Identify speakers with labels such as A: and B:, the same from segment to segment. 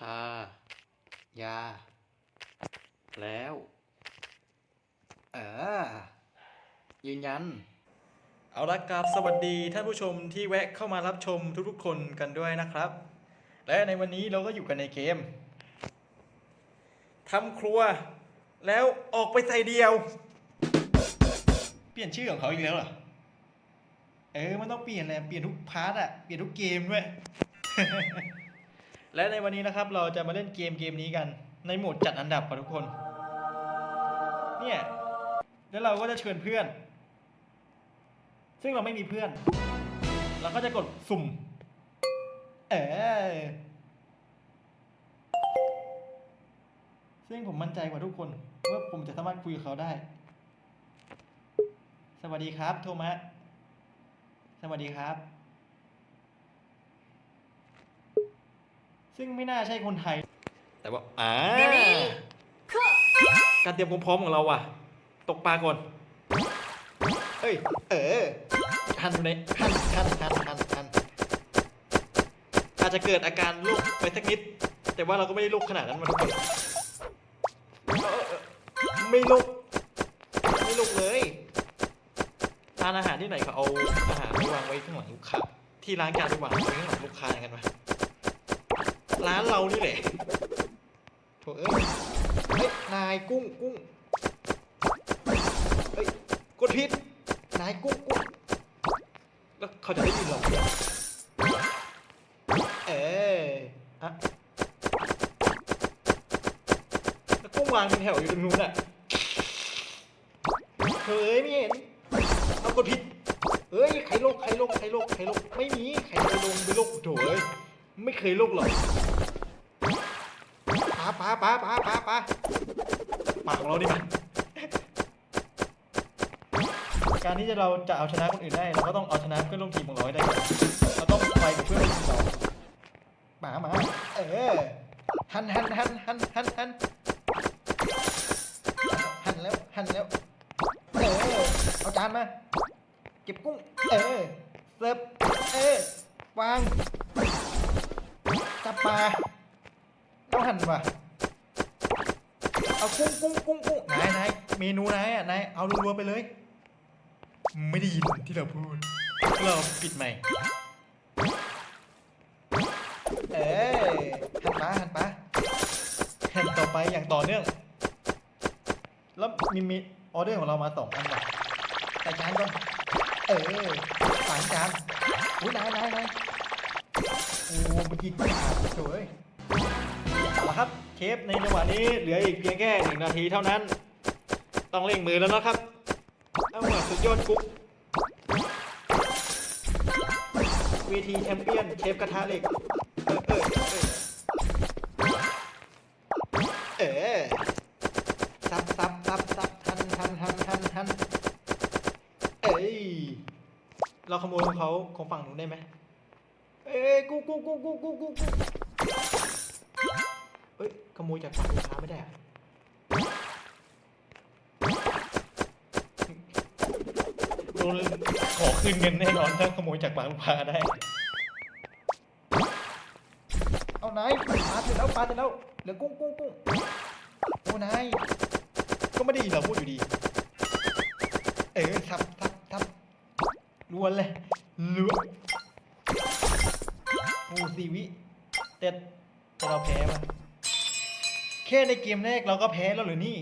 A: ทา ยา แล้ว เออ ยืนยัน เอาละครับสวัสดีท่านผู้ชมที่แวะเข้ามารับชมทุกๆคนกันด้วยนะครับ และในวันนี้เราก็อยู่กันในเกมทำครัว แล้วออกไปใส่เดียว เปลี่ยนชื่อของเขาอีกแล้วเหรอ เออ มันต้องเปลี่ยนแหละ เปลี่ยนทุกพาร์ทอะเปลี่ยนทุกเกมด้วย และในวันนี้นะครับเราจะมาเล่นเกมเกมนี้กัน ในโหมดจัดอันดับครับทุกคน เนี่ย แล้วเราก็จะเชิญเพื่อน ซึ่งเราไม่มีเพื่อน เราก็จะกดสุ่ม เออซึ่งผมมั่นใจกว่าทุกคนว่าผมจะสามารถคุยกับเขาได้ สวัสดีครับ โทมัส สวัสดีครับ ซึ่งไม่น่าใช่คนไทย แต่ว่าอ่าการเตรียมความพร้อมของเราว่ะ ตกปลาก่อน เอ้ย เออหันอยู่ในหันหันหันหันหันอาจจะเกิดอาการลุกไปสักนิด แต่ว่าเราก็ไม่ได้ลุกขนาดนั้นมาทุกคนเออเออไม่ลุกไม่ลุกเลยทานอาหารที่ไหนเขาเอาอาหารไปวางไว้ข้างหลังลูกค้าที่ร้านจานไปวางไว้ข้างหลังลูกค้าอย่างนั้นปะ ร้านเรานี่แหละโถเอ้ยเฮ้ยนายกุ้งกุ้งเฮ้ยกดผิดนายกุ้งกุ้งแล้วเขาจะได้ยินเราเหรอเอออะแล้วกุ้งวางเป็นแถวอยู่ตรงนู้นอะเฮ้ยไม่เห็นเอากดผิดเฮ้ยใครโลกใครโลกใครโลกใครโลกไม่มีใครไปลงไปลกโถเอ้ยไม่เคยลกหรอก ป้าป้าป้าป้าป้าป้าปากของเราดิมันการที่จะเราจะเอาชนะคนอื่นได้เราก็ต้องเอาชนะเพื่อนร่วมทีมของเราให้ได้ก่อนเราต้องไปกับเพื่อนร่วมทีมเราหมาหมาเออหันหันหันหันหันหันหันแล้วหันแล้วเออเอาจานมาเก็บกุ้งเออเสิร์ฟเออวางจับปลา นั่นว่ะเอากุ้งกุ้งกุ้งกุ้งนายนายเมนูนายอะนายเอารัวๆไปเลย ไม่ได้ยินที่เราพูด เราปิดใหม่เออหันปลาหันปลาหันต่อไปอย่างต่อเนื่อง แล้วมีมีออเดอร์ของเรามาสองอันว่ะใส่จานก่อน เออสามจานอุ้ยนายนายนายโอ้เมื่อกี้ขาดเอ้ย ละครับ เชฟในจังหวะนี้เหลืออีกเพียงแค่หนึ่งนาทีเท่านั้น ต้องเร่งมือแล้วนะครับเอาหัวสุดยอดกุ๊กเวทีแชมเปี้ยนเชฟกระทะเหล็กเออเออเออเออซับซับซับซับทันทันทันทันทันเอ้ยเราขโมยของเขาของฝั่งนู้นได้ไหมเอ้ยกูกูกูกูกูกู เอ้ยขโมยจากฝั่งลูกค้าไม่ได้อะโดนขอคืนเงินแน่นอนถ้าขโมยจากปากลูกค้าได้ เอานายปลาเสร็จแล้วปลาเสร็จแล้วเหลือกุ้งกุ้งกุ้งโอ้นายก็ไม่ได้ยินเราพูดอยู่ดี เออทับทับทับล้วนเลยล้วนโอ้สี่วิแต่แต่เราแพ้มา แค่ในเกมแรกเราก็แพ้แล้วเหรือนี่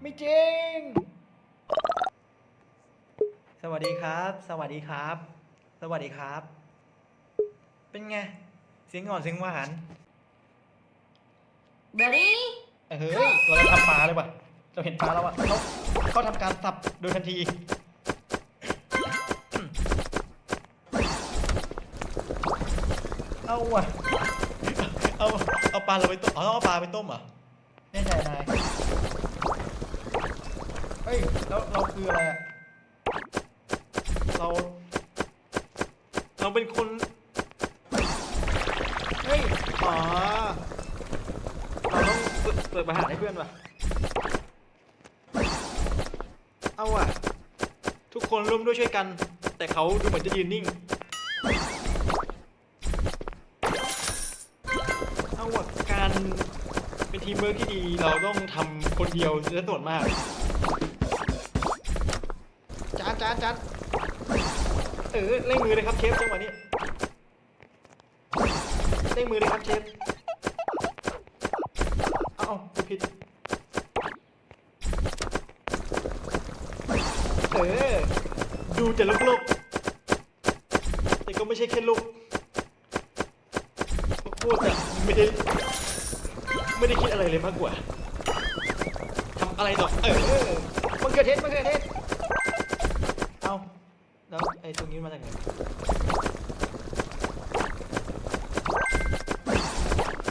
A: ไม่จริง สวัสดีครับ สวัสดีครับ สวัสดีครับ เป็นไง เสียงอ่อนเสียงหวาน
B: Ready?
A: เอ้ยเฮ้ยเราจะทำปลาเลยว่ะ เราเห็นปลาแล้วอะเขาเขาทำการสับโดยทันที เอาว่ะ เอาเอาปลาเราไปต้มอ๋อต้องเอาปลาไปต้มเหรอแน่ใจนายเฮ้ยแล้วเราคืออะไรอะเราเราเป็นคนเฮ้ยอ๋อเราต้องเปิดเปิดประหารให้เพื่อนว่ะเอาว่ะ ทุกคนร่วมด้วยช่วยกัน แต่เขาดูเหมือนจะยืนนิ่ง ทีมเวิร์กที่ดีเราต้องทำคนเดียวเยอะส่วนมากจานจานจานเออเร่งมือเลยครับเชฟจังหวะนี้เร่งมือเลยครับเชฟเอาเอาพูดผิดเออดูแต่ลูกๆแต่ก็ไม่ใช่แค่ลูกพูดอะไม่ได้ ไม่ได้คิดอะไรเลยมากกว่าทำอะไรต่อเออมันเกิดเทศมันเกิดเทศเอาแล้วไอ้ตรงนี้มาจากไหน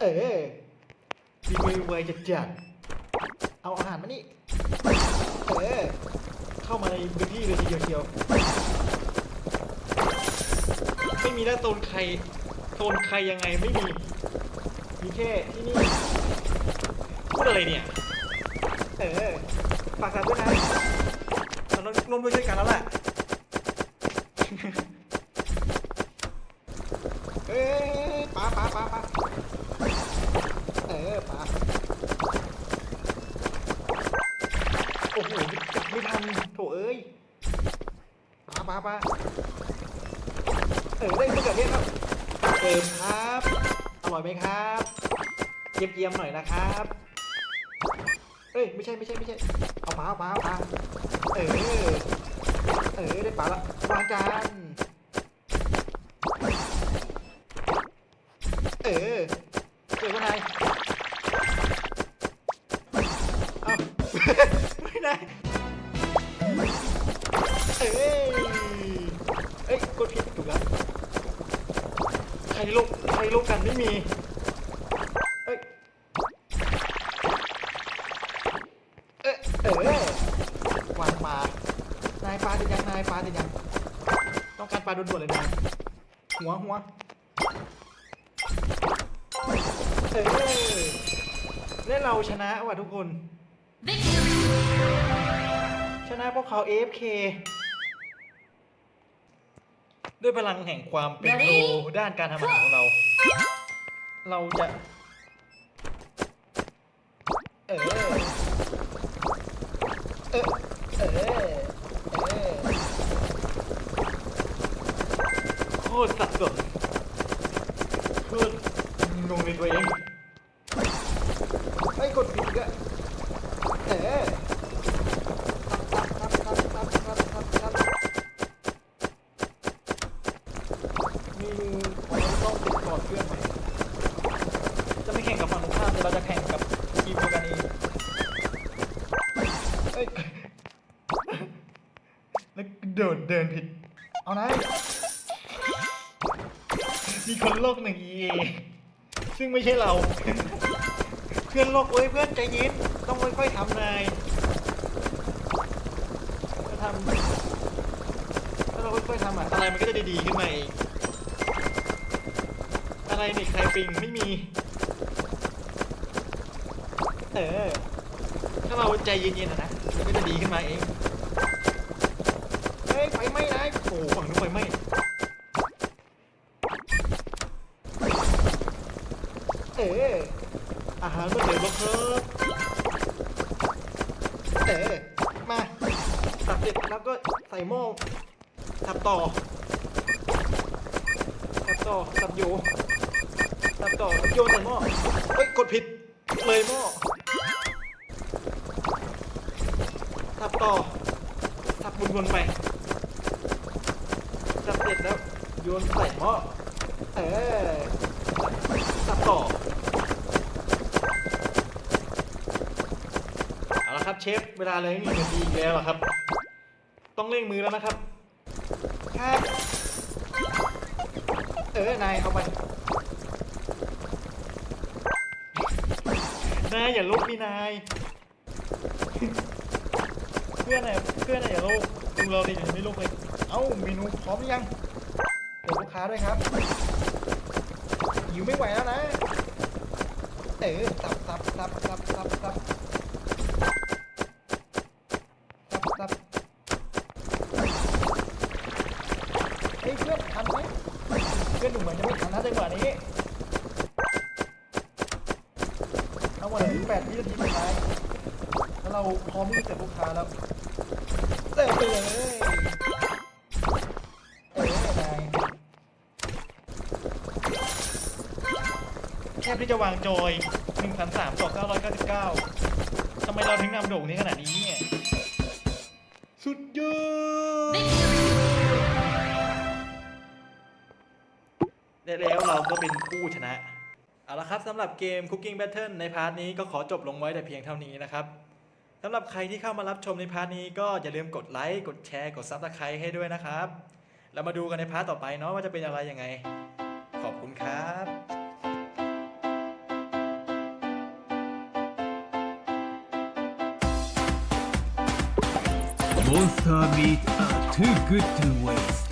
A: เออมีไวจัดจัดๆเอาอาหารมานี่เออเข้ามาในพื้นที่เลยทีเดียวเชียวไม่มีแล้วโซนใครโซนใครยังไงไม่มีมีแค่ที่นี่ อะไรเนี่ย เออฝากสานด้วยนะเราต้องร่วมด้วยช่วยกันแล้วแหละ เอ้ยปลาปลาปลาปลาเออปลาโอ้โหจับไม่ทันโถเอ้ยปลาปลาปลาเออได้มะเขือเทศครับเติมครับ อร่อยไหมครับ เยี่ยมๆหน่อยนะครับ เอ้ยไม่ใช่ไม่ใช่ไม่ใช่ เอาปลาเอาปลาเอาปลาเออเออได้ปลาละวางจานเออเจอกันนายเอาไม่ได้เอ้ยเอ้ยกดผิดถูกแล้วใครลงใครลงกันไม่มี ด่วนๆเลยนายหัวหัวเออเล่นเราชนะว่ะทุกคน ชนะพวกเขา AFK ด้วยพลังแห่งความเป็นโปรด้านการทำอาหารของเรา เราจะ เออ เออ เออ โคตรสับสนโคตรงงในตัวเองไม่กดผิดก็เออครับครับครับครับครับครับครับมีมือต้องติดก่อเพื่อนไหมจะไม่แข่งกับฝั่งตรงข้ามแต่เราจะแข่งกับทีมเดียวกันเองเอ้ยแล้วโดดเดินผิด เอาไหน โลกหนึ่ง EA ซึ่งไม่ใช่เรา เพื่อนโลกเอ้ยเพื่อนใจเย็นต้องค่อยๆทำนายถ้าทำถ้าเราค่อยๆทำอะอะไรมันก็จะดีๆขึ้นมาเองอะไรนี่ใครปิงไม่มี เออ ถ้าเราใจเย็นๆอะนะมันก็จะดีขึ้นมาเอง เฮ้ยไฟไหม้นะโอ้โหฝั่งนู้นไฟไหม้ อออาหารมาเสิร์ฟแล้วครับเออมาตัดเสร็จแล้วก็ใส่หม้อทับต่อทับต่อทับโยทับต่อโยนใส่หม้อเฮ้ยกดผิดเลยหม้อทับต่อทับวนๆไปทับเสร็จแล้วโยนใส่หม้อเออ ครับเชฟ เวลาเลยไม่มีนาทีอีกแล้วครับ ต้องเร่งมือแล้วนะครับ ครับ เออ นายเอาไป นายอย่าลุกดินาย เพื่อนน่ะเพื่อนน่ะอย่าลุกดูเราดิไม่ลุกเลย เอ้าเมนูพร้อมหรือยังเดี๋ยวลูกค้าด้วยครับหิวไม่ไหวแล้วนะ เออสับสับสับสับสับ ทันนะจังหวะนี้เอาไหวมดเลยแปดทีสุดท้แล้วเราพร้อมที่จะเสิร์ฟลูกค้าแล้วเสิร์ฟไปเลยเออนายแทบที่จะวางโจย1 3 3 2 9 9 9ทำไมเราถึงนำโด่งนี้ขนาดนี้เนี่ยสุดยอดและแล้วเราก็เป็นผู้ชนะ เอาละครับสำหรับเกม Cooking Battle ในพาร์ทนี้ก็ขอจบลงไว้แต่เพียงเท่านี้นะครับสำหรับใครที่เข้ามารับชมในพาร์ทนี้ก็อย่าลืมกดไลค์กดแชร์กด Subscribe ให้ด้วยนะครับแล้วมาดูกันในพาร์ทต่อไปเนาะว่าจะเป็นอะไรยังไง ขอบคุณครับ
B: Monster meat are too good to waste.